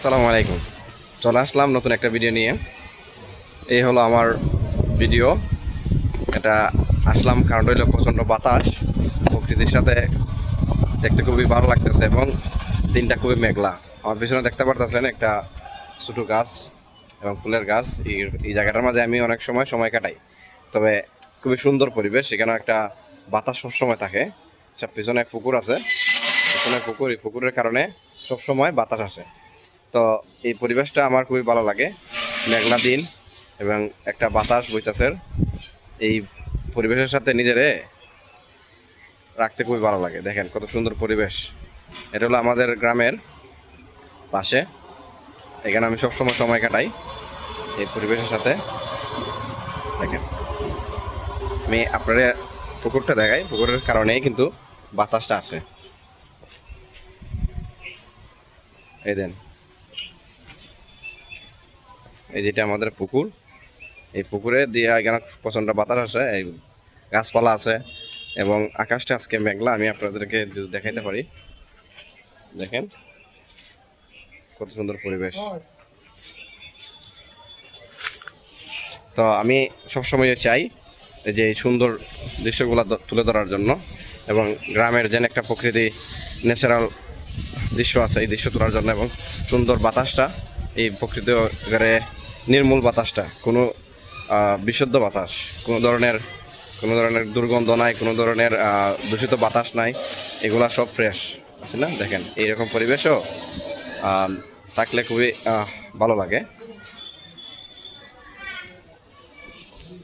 আসসালামু আলাইকুম। চলে আসলাম নতুন একটা ভিডিও নিয়ে। এই হলো আমার ভিডিও এটা আসলাম কারণ হইল প্রচণ্ড বাতাস। প্রকৃতির সাথে দেখতে খুবই ভালো লাগতেছে এবং দিনটা খুবই মেঘলা। আমার পিছনে দেখতে পারতেছেন একটা ছোটো গাছ এবং ফুলের গাছ। এই জায়গাটার মাঝে আমি অনেক সময় সময় কাটাই। তবে খুবই সুন্দর পরিবেশ। এখানে একটা বাতাস সবসময় থাকে। সব পিছনে পুকুর আছে। পিছনে পুকুর। এই পুকুরের কারণে সবসময় বাতাস আসে। তো এই পরিবেশটা আমার খুবই ভালো লাগে। মেঘলা দিন এবং একটা বাতাস বইতাছে। এই পরিবেশের সাথে নিজেরে রাখতে খুবই ভালো লাগে। দেখেন কত সুন্দর পরিবেশ। এটা হলো আমাদের গ্রামের পাশে। এখানে আমি সবসময় সময় কাটাই এই পরিবেশের সাথে। দেখেন। আমি আপনারা পুকুরটা দেখাই। পুকুরের কারণেই কিন্তু বাতাসটা আসে। এই দেন। এই যেটা আমাদের পুকুর, এই পুকুরে দিয়ে এখানে প্রচণ্ড বাতাস আছে এই গাছপালা আছে এবং আকাশটা আজকে মেঘলা, আমি আপনাদেরকে দেখাইতে পারি। দেখেন, কত সুন্দর পরিবেশ। তো আমি সবসময় চাই যে এই সুন্দর দৃশ্যগুলো তুলে ধরার জন্য এবং গ্রামের যেন একটা প্রকৃতি ন্যাচারাল দৃশ্য আছে এই দৃশ্য তোলার জন্য এবং সুন্দর বাতাসটা এই প্রকৃতি নির্মূল বাতাসটা, কোনো বিশুদ্ধ বাতাস, কোনো ধরনের কোনো ধরনের দুর্গন্ধ নাই, কোনো ধরনের দূষিত বাতাস নাই, এগুলা সব ফ্রেশ আছে না? দেখেন, এইরকম পরিবেশও থাকলে খুবই ভালো লাগে।